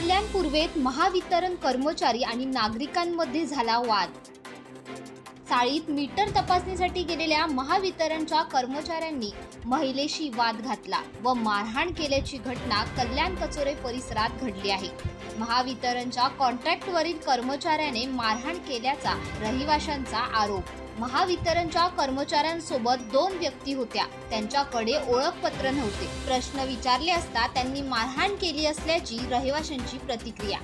कल्याण पूर्वेत महावितरण कर्मचारी आणि नागरिकांमध्ये झाला वाद. चाळीत मीटर तपासणीसाठी गेलेल्या महावितरणच्या कर्मचाऱ्यांनी महिलेशी वाद घातला व मारहाण केल्याची घटना कल्याण कचोरे परिसरात घडली आहे. महावितरणच्या कॉन्ट्रॅक्टवरील कर्मचाऱ्याने मारहाण केल्याचा रहिवाशांचा आरोप. महावितरणच्या कर्मचाऱ्यांसोबत दोन व्यक्ती होत्या. त्यांच्याकडे ओळखपत्र नव्हते. प्रश्न विचारले असता त्यांनी मारहाण केली असल्याची रहिवाशांची प्रतिक्रिया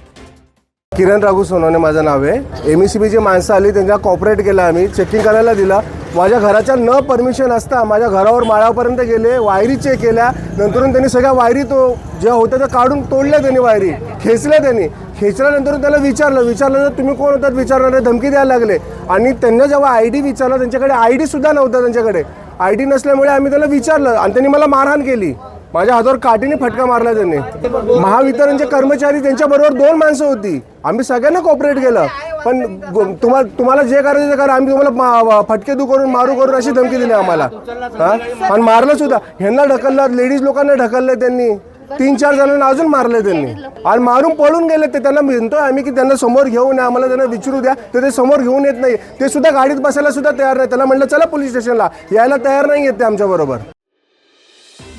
किरण राघू सोनवणे माझं नाव आहे. एम ई सी बीची माणसं आली त्यांना कॉपरेट केलं आम्ही चेकिंग करायला दिला. माझ्या घराच्या न परमिशन असता माझ्या घरावर माळापर्यंत गेले वायरी चेक केल्या. नंतर त्यांनी सगळ्या वायरी तो ज्या होत्या त्या काढून तोडल्या त्यांनी वायरी खेचल्या त्यांनी. खेचल्यानंतर त्याला विचारलं विचारलं तर तुम्ही कोण होतात? विचारणारे धमकी द्यायला लागले. आणि त्यांना जेव्हा आय डी विचारलं त्यांच्याकडे आय डीसुद्धा नव्हता त्यांच्याकडे. आय डी नसल्यामुळे आम्ही त्याला विचारलं आणि त्यांनी मला मारहाण केली. माझ्या हातावर काठीने फटका मारला त्यांनी. महावितरणचे कर्मचारी त्यांच्याबरोबर दोन माणसं होती. आम्ही सगळ्यांना कॉपरेट केलं. पण तुम्हाला तुम्हाला जे करायचं ते करा. आम्ही तुम्हाला फटके दू करून मारू करून अशी धमकी दिली आम्हाला. हा? आणि मारलं सुद्धा. ह्यांना ढकललं लेडीज लोकांना ढकललं त्यांनी. तीन चार जणांना अजून मारले त्यांनी. आणि मारून पळून गेले ते. त्यांना म्हणतोय आम्ही की त्यांना समोर घेऊन या आम्हाला त्यांना विचारू द्या. तर ते समोर घेऊन येत नाही. ते सुद्धा गाडीत बसायला सुद्धा तयार नाही. त्याला म्हणलं चला पोलीस स्टेशनला यायला तयार नाही येत ते आमच्या बरोबर.